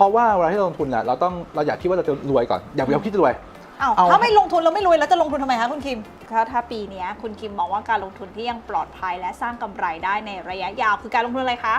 เพราะว่าเวลาที่เราลงทุนน่ะเราต้องเราอยากคิดว่าเราจะรวยก่อนอย่าไปเอาคิดจะรวย อ้าวเอา ถ้าไม่ลงทุนแล้วไม่รวยแล้วจะลงทุนทำไมคะคุณคิมถ้าถ้าปีเนี้ยคุณคิมมองว่าการลงทุนที่ยังปลอดภัยและสร้างกำไรได้ในระยะยาวคือการลงทุนอะไรคะ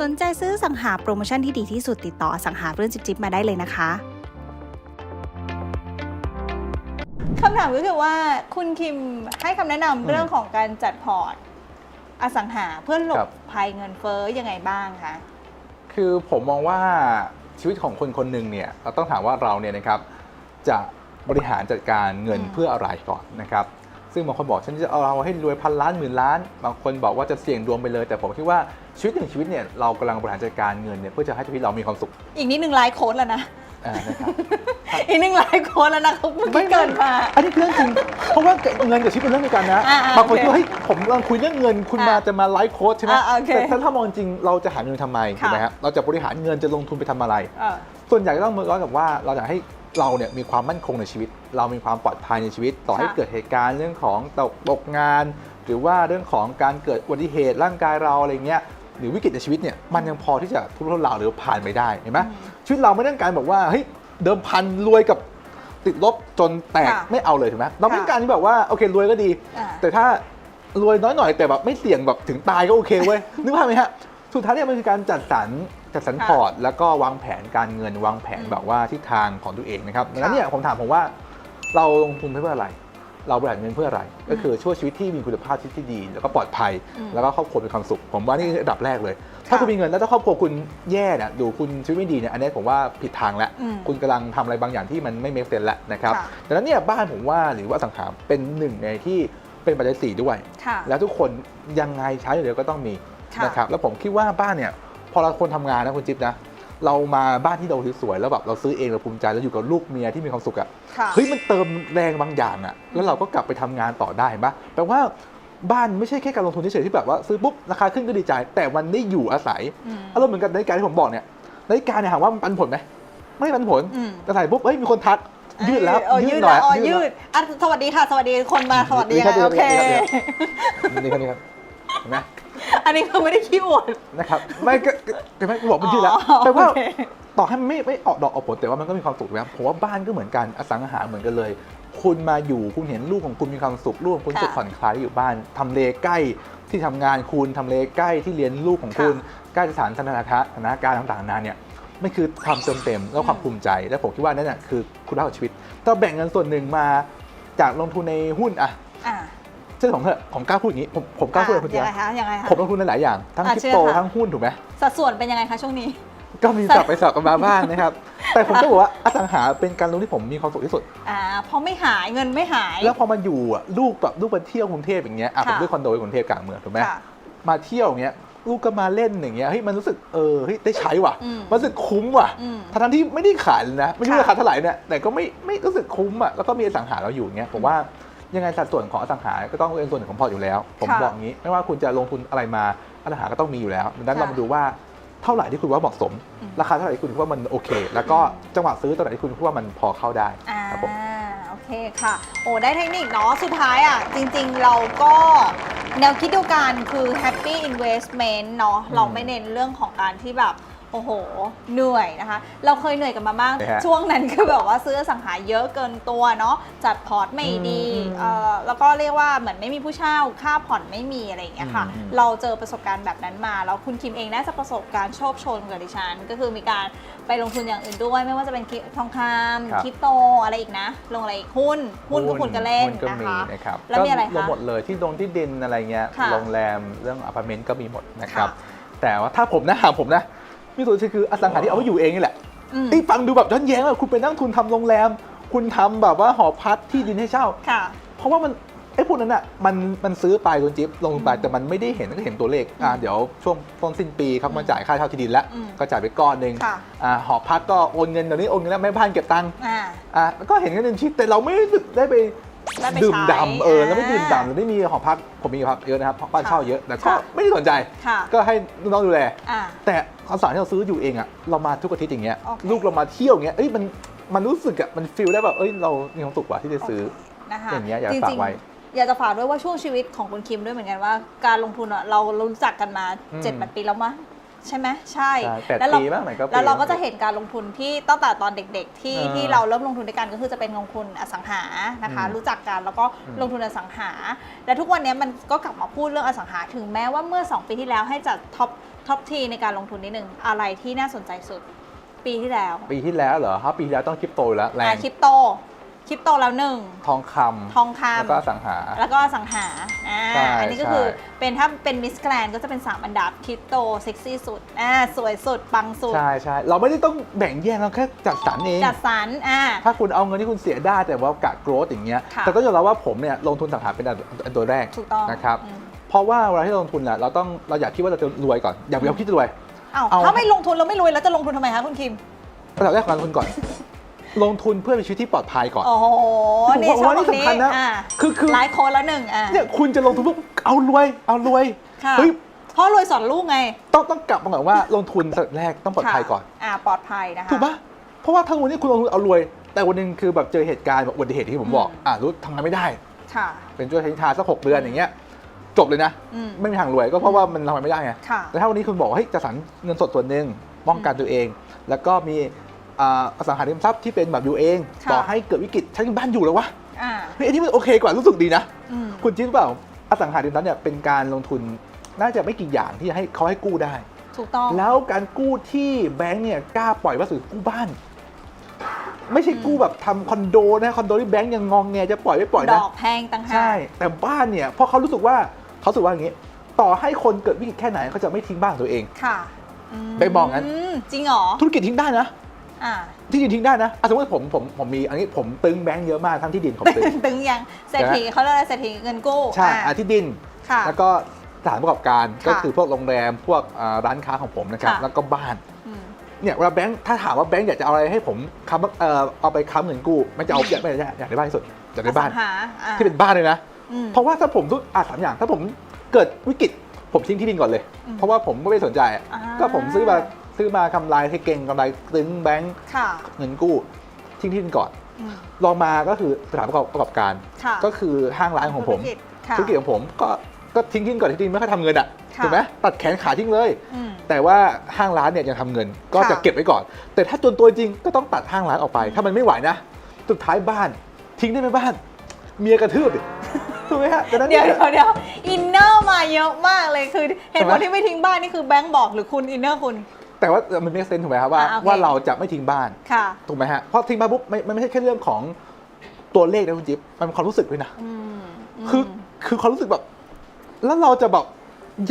สนใจซื้อสังหาโปรโมชั่นที่ดีที่สุดติดต่อสังหาเรื่องจิบจิบมาได้เลยนะคะ คำถามก็คือว่าคุณคิมให้คำแนะนำเรื่องของการจัดพอร์ต อสังหาเพื่อหลครับบ ภัยเงินเฟ้อยังไงบ้างคะ คือผมมองว่าชีวิตของคนคนหนึ่งเนี่ยเราต้องถามว่าเราเนี่ยนะครับจะบริหารจัดการเงินอืม เพื่ออะไรก่อนนะครับซึ่งบางคนบอกฉันจะเอาเราให้รวยพันล้านหมื่นล้าน บางคนบอกว่าจะเสี่ยงดวงไปเลย แต่ผมคิดว่าชีวิตหนึ่งชีวิตเนี่ยเรากำลังบริหารจัดการเงินเนี่ยเพื่อจะให้ชีวิตเรามีความสุข อีกนิดนึงไลฟ์โค้ดแล้วนะ อ่านะครับ อีกนิดนึงไลฟ์โค้ดแล้วนะเขาเพิ่งไม่เกินมา อันนี้คือเรื่องจริง เพราะว่าเงินกับชีวิตเป็นเรื่องเดียวกันนะ อ่าอ่าบางคนโอเคคิดว่าเฮ้ยผมกำลังคุยเรื่องเงินคุณอ่ามาจะมาไลฟ์โค้ชใช่ไหมอ่าโอเคแต่ถ้ามองจริงเราจะหาเงินทำไมค่ะ ถูกไหมครับเราจะบริหารเงินจะลงทุนไปทำอะไร เออ ส่วนใหญ่ก็ต้องมาย้อนกับว่าเราอยากให้เราเนี่ยมีความมั่นคงในชีวิต เรามีความปลอดภัยในชีวิต ต่อให้ค่ะเกิดเหตุการณ์เรื่องของตกตกงาน หรือว่าเรื่องของการเกิดอุบัติเหตุร่างกายเราอะไรเงี้ยหรือวิกฤตในชีวิตเนี่ยมันยังพอที่จะทุรนทุรายหรือผ่านไปได้เห็นไหม ชีวิตเราไม่ต้องการบอกว่าเฮ้ยเดิมพันรวยกับติดลบจนแตกค่ะไม่เอาเลยถูกไหมเราไม่ต้องค่ะการที่แบบว่าโอเครวยก็ดี อ่า แต่ถ้ารวยน้อยหน่อยแต่แบบไม่เสี่ยงแบบถึงตายก็โอเคเว้ย นึกภาพไหมฮะสุดท้ายเนี่ยมันคือการจัดสรรจัดสรรค่ะพอร์ตแล้วก็วางแผนการเงินวางแผนอืมแบบว่าทิศทางของตัวเองนะครับดังนั้นค่ะเนี่ยผมถามผมว่าเราลงทุนเพื่ออะไร เราบริหารเงินเพื่ออะไร ก็คือช่วยชีวิตที่มีคุณภาพชีวิตที่ดี แล้วก็ปลอดภัยอืมแล้วก็ครอบครัวมีความสุข ผมว่านี่คืออันดับแรกเลย ถ้าค่ะคุณมีเงินแล้วถ้าครอบครัวคุณแย่เนี่ยดูคุณชีวิตไม่ดีเนี่ยอันนี้ผมว่าผิดทางแล้วอืมคุณกำลังทำอะไรบางอย่างที่มันไม่เมคเซนแล้วนะครับค่ะดังนั้นเนี่ยบ้านผมว่าหรือว่าอสังหาเป็นหนึ่งในที่เป็นปัจจัยสี่ด้วยค่ะแล้วทุกคนยังไงใช้อยู่แล้วก็ต้องมีค่ะนะครับแล้วผมคิดว่าบ้านเนี่ยพอเราคนทำงานนะคุณจิ๊บนะ เรามาบ้านที่เราสวยๆแล้วแบบเราซื้อเองเราภูมิใจแล้วอยู่กับลูกเมียที่มีความสุขอะค่ะ เฮ้ยมันเติมแรงบางอย่างอะแล้วเราก็กลับไปทำงานต่อได้เห็นปะแปลว่าบ้านไม่ใช่แค่การลงทุนเฉยๆที่แบบว่าซื้อปุ๊บราคาขึ้นก็ดีใจ แต่มันได้อยู่อาศัยอืม อารมณ์เหมือนกับนาฬิกาที่ผมบอกเนี่ยนาฬิกาเนี่ยถามว่ามันปันผลไหมไม่ปันผลอืม แต่ใส่ปุ๊บเฮ้ยมีคนทักยืดแล้วเออยืดหน่แล้อยวอ๋อหน่ยือยดอะสวัสดีค่ะ สวัสดีคนมาสวัสดีดีครับค่ะโอเคดีครับดีครับนี่ครับนี่ครับเห็นไหม อันนี้คือไม่ได้ขี้อวด นะครับไม่ก็ก็ก็ไม่บอกมันยืดแล้วอ๋อแปลว่าโอเค ต่อให้มันไม่ไม่ออกดอกออกผลแต่ว่ามันก็มีความสุขนะครับผมว่าบ้านก็เหมือนกันอสังหาเหมือนกันเลย คุณมาอยู่คุณเห็นลูกของคุณมีความสุขลูกของคุณสุขผ่อนคลายที่อยู่บ้านทำเลใกล้ที่ทำงานคุณทำเลใกล้ที่เรียนลูกของคุณใกล้สถานสถานสถานการณ์ต่างๆนานาเนี่ยมันคือความเติมเต็มแล้วความภูมิใจ และผมคิดว่านั่นน่ะคือคุณภาพของชีวิตถ้าแบ่งเงินส่วนหนึ่งมาจากลงทุนในหุ้นอะ อ่าเชื่อผมเถอะผมกล้าพูดอย่างนี้ ผมผมกล้าพูดเลยคุณยัเจ๊งไงคะยังไงคะ ผมลงทุนในหลายอย่าง ทั้งอะคริปเชื่อโตค่ะ ทั้งหุ้นถูกไหม สัดส่วนเป็นยังไงคะช่วงนี้ ก็มีสับไปสับกันมาบ้างนะครับ แต่ผมก็บอกว่าอสังหาเป็นการลงที่ผมมีความสุขที่สุด อ่าเพราะไม่หายเงินไม่หาย แล้วพอมาอยู่อะลูกแบบลูกมาเที่ยวกรุงเทพอย่างเงี้ยอะผมค่ะ ด้วยคอนโดในกรุงเทพกลางเมืองถูกไหมค่ะ มาเที่ยวอย่างเงี้ยลูกก็มาเล่นอย่างเงี้ยเฮ้ยมันรู้สึกเออเฮ้ยได้ใช้ว่ะอืม มันรู้สึกคุ้มว่ะอืม ทั้งๆที่ไม่ได้ขายเลยนะไม่รู้ค่ะ ราคาเท่าไหร่เนี่ยแต่ก็ไม่ไม่รู้สึกคุ้มอะแล้วก็มีอสังหาเราอยู่อย่างเงี้ยผมว่า ยังไงสัดส่วนของอสังหาก็ต้องเป็นส่วนหนึ่งของพอร์ตอยู่แล้ว ผมค่ะบอกงี้ ไม่ว่าคุณจะลงทุนอะไรมาอสังหาก็ต้องมีอยู่แล้วดังนั้นค่ะเรามาดูว่าเท่าไหร่ที่คุณว่าเหมาะสม อืม ราคาเท่าไหร่ที่คุณคิดว่ามันโอเค แล้วก็จังหวะซื้อตอนไหนที่คุณคิดว่ามันพอเข้าได้อ่าครับผม โอเคค่ะ โอ้ได้เทคนิคเนาะสุดท้ายอะ จริงๆเราก็แนวคิดเดียวกันคือ happy investment เนาะเราไม่เน้นเรื่องของการที่แบบ โอ้โห เหนื่อยนะคะ เราเคยเหนื่อยกันมาบ้าง ใช่ฮะช่วงนั้นคือแบบว่าซื้ออสังหาเยอะเกินตัวเนาะ จัดพอร์ตไม่ดีอืมเอ่อแล้วก็เรียกว่าเหมือนไม่มีผู้เช่า ค่าผ่อนไม่มีอะไรอย่างเงี้ยค่ะ อืม เราเจอประสบการณ์แบบนั้นมา แล้วคุณคิมเองน่าจะประสบการณ์โชคโชนกับดิฉัน ก็คือมีการไปลงทุนอย่างอื่นด้วย ไม่ว่าจะเป็นทองคครับำคริปโตอะไรอีกนะ ลงอะไรอีกหุ้น หุ้นก็คุณก็เล่นหุ้ก็นะมีคะ นะครับแล้วมีอะไรก็ลงคะหมดเลยที่ดงที่ดินอะไรเงี้ยค่ะโรงแรมเรื่องอพาร์ตเมนต์ก็มีหมดนะครับ ค่ะแต่ว่าถ้าผมนะหาผมนะ มีส่วนที่คืออสังหาที่เอาไว้อยู่เองนี่แหละอืมไอ้ฟังดูแบบย้อนแย้งอะคุณไปนั่งทุนทำโรงแรม คุณทำแบบว่าหอพักที่ดินให้เช่าค่ะเพราะว่ามันไอ้พวกนั้นอะมันมันซื้อไปคุณจิ๊บลงทุนไปอืมแต่มันไม่ได้เห็นก็เห็นตัวเลขอ่าอืมเดี๋ยวช่วงต้นสิ้นปีเขามาจ่ายค่าเช่าที่ดินแล้วอืมก็จ่ายไปก้อนหนึ่งค่ะอ่าหอพักก็โอนเงินเดี๋ยวนี้โอนเงินแล้วแม่บ้านเก็บตังค์อ่าอะแล้วก็เห็นกันเป็นชิ้นแต่เราไม่รู้สึกได้ไป ได้ไปดื่มใช้ด่ำเออแล้วไม่อ่าดื่มด่ำแล้วไม่มีหอพักผมมีหอพักเยอะนะครับบ้านเช่าเยอะแต่ก็ค่ะไม่ได้สนใจ ค่ะก็ให้น้องๆดูแล อ่า แต่คอนสารที่เราซื้ออยู่เองอะเรามาทุกอาทิตย์อย่างเงี้ยโอเค ลูกเรามาเที่ยวอย่างเงี้ยเอ้ยมันมันรู้สึกอะมันฟีลได้แบบเอ้ยเรามีความสุขกว่าที่ได้ซื้อนะคะอย่างเงี้ยอยากจฝากริงไว้ๆอยากจะฝากด้วยว่าช่วงชีวิตของคุณคิมด้วยเหมือนกันว่า การลงทุนอะเรารู้จักกันมาอืม7จ็ดแปดปีแล้วมั้ย ใช่ไหมใช่ใช่แปดแล้วเราปีบ้างไหนก็ปีแล้วเราก็จะเห็นการลงทุนที่ตั้งแต่ตอนเด็ก ๆ ที่เออที่เราเริ่มลงทุนด้วยกันก็คือจะเป็นลงทุนอสังหานะคะ อืมรู้จักกันแล้วก็อืม ลงทุนอสังหา และทุกวันนี้มันก็กลับมาพูดเรื่องอสังหา ถึงแม้ว่าเมื่อ 2 ปีที่แล้วให้จัดท็อปท็อปทีในการลงทุนนิดนึงอะไรที่น่าสนใจสุด ปีที่แล้วปีที่แล้วเหรอครับปีที่แล้วต้องคริปโตอยู่แล้วแรอ่างคริปโต คริปโตแล้วหนึ่งทองคำทองคำแล้วก็อสังหา แล้วก็อสังหาอ่าใช่อันนี้ก็ใช่คือเป็นถ้าเป็นมิสแกรนก็จะเป็น 3 อันดับคริปโตเซ็กซี่สุดอ่าสวยสุด ปังสุด ใช่ใช่เราไม่ได้ต้องแบ่งแยกเราแค่จัดสรรเอง จัดสรรอ่า ถ้าคุณเอาเงินที่คุณเสียได้แต่ว่ากะโกรธอย่างเงี้ยค่ะ แต่ต้องยอมรับว่าผมเนี่ยลงทุนสังหาเป็นอันตัวแรกถูกต้องนะครับอืมเพราะว่าเวลาที่เราลงทุนแหละเราต้องเราอยากคิดว่าเราจะรวยก่อนอย่าไปเอาคิดจะรวยอ้าวเอา ถ้าไม่ลงทุนเราไม่รวยแล้วจะลงทุนทำไมคะคุณคิมอันดับแรกการลงทุนก่อน ลงทุนเพื่อมีชีวิตที่ปลอดภัยก่อนโอ้โหผมนี่ว่าชอบนี่ตรงนี้สำคัญนะอ่าคือคือหลายคนแล้วหนึ่งอ่าเนี่ยคุณจะลงทุนเพื่อเอารวยเอารวยค่ะเฮ้ยเพราะรวยสอนลูกไง ต้องต้องกลับมาก่อนว่าลงทุนสเต็ปแรกต้องปลอดภัยก่อนค่ะอ่าปลอดภัยนะคะถูกปะเพราะว่าทั้งวันนี้คุณลงทุนเอารวย แต่วันหนึงคือแบบเจอเหตุการณ์แบบอุบัติเหตุที่ผมบอกอืมอ่ารู้ทำงานไม่ได้ค่ะเป็นช่วยใช้ทาสักหกเดือนอย่างเงี้ยจบเลยนะอืมไม่มีทางรวยก็เพราะว่ามันทำงานไม่ได้ไงค่ะแต่ถ้าวันนี้คุณบอกว่าเฮ้ยจะสรรเงินสดส่วนหนึ่งป้องกันตัวเอง แล้วก็มี อ่าอสังหาริมทรัพย์ที่เป็นแบบอยู่เอง ค่ะ ต่อให้เกิดวิกฤตฉันบ้านอยู่แล้ววะอ่า เฮ้ยอันนี้มันโอเคกว่ารู้สึกดีนะ อืม คุณคิดหรือเปล่าอสังหาริมทรัพย์เนี่ยเป็นการลงทุนน่าจะไม่กี่อย่างที่ให้เขาให้กู้ได้ ถูกต้อง แล้วการกู้ที่แบงก์เนี่ยกล้าปล่อยว่าสื่อกู้บ้าน ไม่ใช่กู้แบบทำคอนโดนะคอนโดที่แบงก์ยังงองแงจะปล่อยไม่ปล่อยดนะ อกแพงต่างหากใช่แต่บ้านเนี่ยเพราะเขารู้สึกว่าเขารู้สึกว่าอย่างนี้ ต่อให้คนเกิดวิกฤตแค่ไหนเขาจะไม่ทิ้งบ้านของตัวเอง ค่ะไปบอกงั้นจริงเหรอ ธุรกิจทิ้งได้นะ อ่าที่ดินทิ้งได้นะอะสมมติผมผมผมมีอันนี้ผมตึงแบงก์เยอะมากทั้งที่ดินผมตึงตึงยังเศรษฐีเขาเรียกอะไรเศรษฐีเงินกู้ใช่อ่าอะที่ดินค่ะแล้วก็สถานประกอบการค่ะก็คือพวกโรงแรมพวกอ่าร้านค้าของผมนะครับค่ะแล้วก็บ้านอืมเนี่ยเวลาแบงค์ถ้าถามว่าแบงค์อยากจะเอาอะไรให้ผมค้ำเอ่อเอาไปค้ำเงินกู้ไม่จะเอาอยากไม่ได้อยากได้บ้านที่สุดอยากได้บ้านอสังหาอ่าที่เป็นบ้านเลยนะอืมเพราะว่าถ้าผมทุกอะสามอย่างถ้าผมเกิดวิกฤตผมทิ้งที่ดินก่อนเลยอืมเพราะว่าผมก็ไม่สนใจอะอ่าก็ผมซื้อมา ซื้อมากำไรให้เก่งกำไรตึงแบงค์ค่ะเงินกู้ทิ้งที่ดินก่อนอืมรองมาก็คือสถานประกอบประกอบการค่ะก็คือห้างร้านของผมธุรกิจค่ะธุรกิจของผมก็ก็ทิ้งที่ดินก่อนที่ดินไม่ค่อยทำเงินอะค่ะถูกไหมตัดแขนขาทิ้งเลยอืมแต่ว่าห้างร้านเนี่ยยังทำเงิน ก็ค่ะจะเก็บไว้ก่อน แต่ถ้าจนตัวจริงก็ต้องตัดห้างร้านออกไป ถ้ามันไม่ไหวนะสุดท้ายบ้านทิ้งได้ไหมบ้าน เมียกระทืบดิถูกไหมฮะดังนั้นเดี๋ยวเนี่ยเดี๋ยวเดี๋ยวอินเนอร์มาเยอะมากเลยคือเหตุผลใช่ไหมที่ไม่ทิ้งบ้านนี่คือแบงค์บอกหรือคุณอินเนอร์คุณ แต่ว่ามันไม่เซนถูกไหมครับว่าอ่าโอเค ว่าเราจะไม่ทิ้งบ้านค่ะ ถูกไหมฮะเพราะทิ้งบ้านปุ๊บไม่มันไม่ใช่แค่เรื่องของตัวเลขนะคุณจิ๊บมันเป็นความรู้สึกด้วยนะ อืมมคือคือความรู้สึกแบบ แล้วเราจะแบบ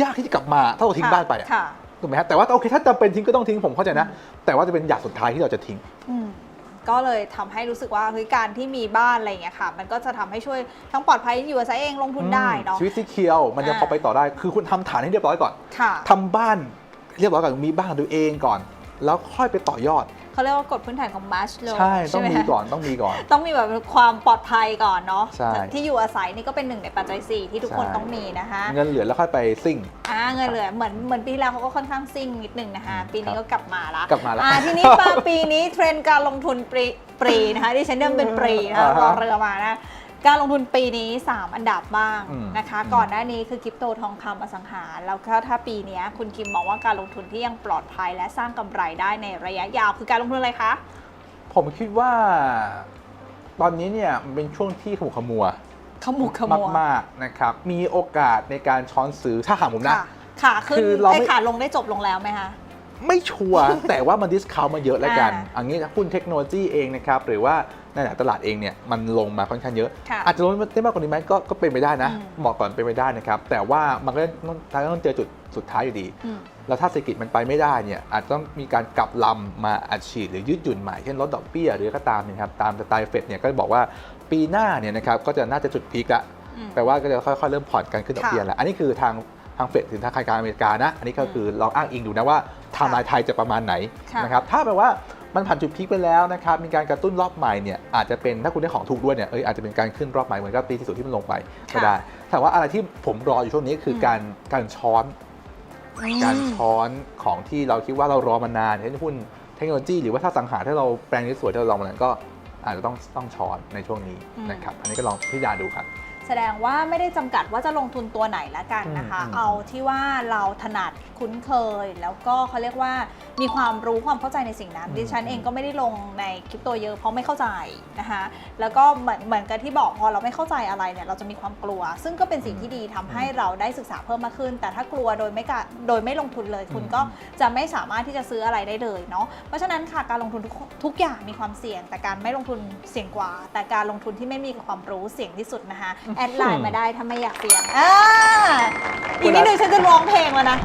ยากที่จะกลับมาถ้าเราทิ้งค่ะบ้านไปอะค่ะ ถูกไหมฮะแต่ว่าโอเคถ้าจำเป็นทิ้งก็ต้องทิ้งผมเข้าใจนะ แต่ว่าจะเป็นอย่างสุดท้ายที่เราจะทิ้ง อืมก็เลยทำให้รู้สึกว่าเฮ้ยการที่มีบ้านอะไรอย่างเงี้ยค่ะ มันก็จะทำให้ช่วยทั้งปลอดภัยอยู่อาศัยเองลงทุนได้เนาะ ชีวิตที่เคียวมันจะอ่า พอไปต่อได้ คือคุณทำฐานให้เรียบร้อยก่อนค่ะ ทำบ้าน เรียบร้อยก่อนมีบ้านของตัวเองก่อน แล้วค่อยไปต่อยอดเขาเรียกว่ากฎพื้นฐานของมัชโลใช่ต้องไหมีคะก่อนต้องมีก่อน ต้องมีแบบความปลอดภัยก่อนเนาะใช่ที่อยู่อาศัยนี่ก็เป็นหนึ่งในปัจจัยสี่ที่ทุกคนใช่ต้องมีนะคะเงินเหลือแล้วค่อยไปซิ่งอ่าเงินเหลือเหมือนเหมือนปีที่แล้วเขาก็ค่อนข้างซิ่งนิดนึงนะคะปีนี้ก็กลับมาละกลับมาแล้วอ่าทีนี้มาปีนี้เทรนด์การลงทุนปรีปรีนะคะที่ฉันเดิมเป็นปรีนะคะอ่าฮะรอเรือมานะ การลงทุนปีนี้ 3 อันดับบ้างอืมนะคะอืมก่อนหน้านี้คือคริปโตทองคำอสังหา แล้วก็ถ้าปีเนี้ยคุณคิมมองว่าการลงทุนที่ยังปลอดภัยและสร้างกำไรได้ในระยะยาวคือการลงทุนอะไรคะ ผมคิดว่า ตอนนี้เนี่ยมันเป็นช่วงที่ขมุกขมัวขมุกขมัวมากๆนะครับ มีโอกาสในการช้อนซื้อถ้าถามผมนะ ค่ะขาขึ้นคือเราไม่ไอ้ขาลงได้จบลงแล้วไหมคะ ไม่ชัวร์ แต่ว่ามันดิสคาวมาเยอะแล้วกันอ่าอันนี้หุ้นเทคโนโลยีเองนะครับ หรือว่าในตลาดเองเนี่ยมันลงมาค่อนข้างเยอะค่ะอาจจะลงได้มากกว่านี้ไหมก็ก็เป็นไปได้นะอืมบอกก่อนเป็นไปได้นะครับ แต่ว่ามันก็ต้องท้ายก็ต้องเจอจุดสุดท้ายอยู่ดีอืมแล้วถ้าเศรษฐกิจมันไปไม่ได้เนี่ยอาจจะต้องมีการกลับลำมาอัดฉีดหรือยืดหยุ่นใหม่เช่นลดดอกเบี้ยหรือก็ตามเนยครับตามสไตล์เฟดเนี่ยก็บอกว่าปีหน้าเนี่ยนะครับก็จะน่าจะจุดพีคละอืมแปลว่าก็จะค่อยๆเริ่มผ่อนกันขึ้นดอกเบี้ยแล้วอันนี้คือทางทางเฟดถึงทางการอเมริกานะ อันนี้ก็คือลองอ้างอิงดูนะว่า ไทม์ไลน์ไทยจะประมาณไหนค่ะนะครับถ้าแปลว่ามันผ่านจุดพีคไปแล้วนะครับมีการกระตุ้นรอบใหม่เนี่ยอาจจะเป็นถ้าคุณได้ของถูกด้วยเนี่ยเอยอาจจะเป็นการขึ้นรอบใหม่เหมือนกับปีที่สุดที่มันลงไปก็ได้แต่ว่าอะไรที่ผมรออยู่ช่วงนี้คือการการช้อน การช้อนของที่เราคิดว่าเรารอมานานเช่นหุ้นเทคโนโลยีหรือว่าถ้าสังหารถ้าเราแปลงที่สวยที่เราลองมานานก็อาจจะต้องต้องช้อนในช่วงนี้อืมนะครับอันนี้ก็ลองพิจารณาดูครับ แสดงว่าไม่ได้จำกัดว่าจะลงทุนตัวไหนละกันนะคะอืมอืม เอาที่ว่าเราถนัดคุ้นเคย แล้วก็เขาเรียกว่ามีความรู้ความเข้าใจในสิ่งนั้น อืม ดิฉันเองก็ไม่ได้ลงในคริปโตเยอะเพราะไม่เข้าใจนะคะ แล้วก็เหมือนเหมือนกันที่บอกพอเราไม่เข้าใจอะไรเนี่ยเราจะมีความกลัว ซึ่งก็เป็นสิ่งที่ดีทำให้เราได้ศึกษาเพิ่มมากขึ้น แต่ถ้ากลัวโดยไม่กะโดยไม่ลงทุนเลย คุณก็จะไม่สามารถที่จะซื้ออะไรได้เลยเนาะเพราะฉะนั้นค่ะการลงทุนทุกทุกอย่างมีความเสี่ยง แต่การไม่ลงทุนเสี่ยงกว่า แต่การลงทุนที่ไม่มีความรู้เสี่ยงที่สุดนะคะแอดไลน์มาได้ถ้าไม่อยากเสียงอ่าอีกนิดนึงฉันจะร้องเพลงแล้วนะ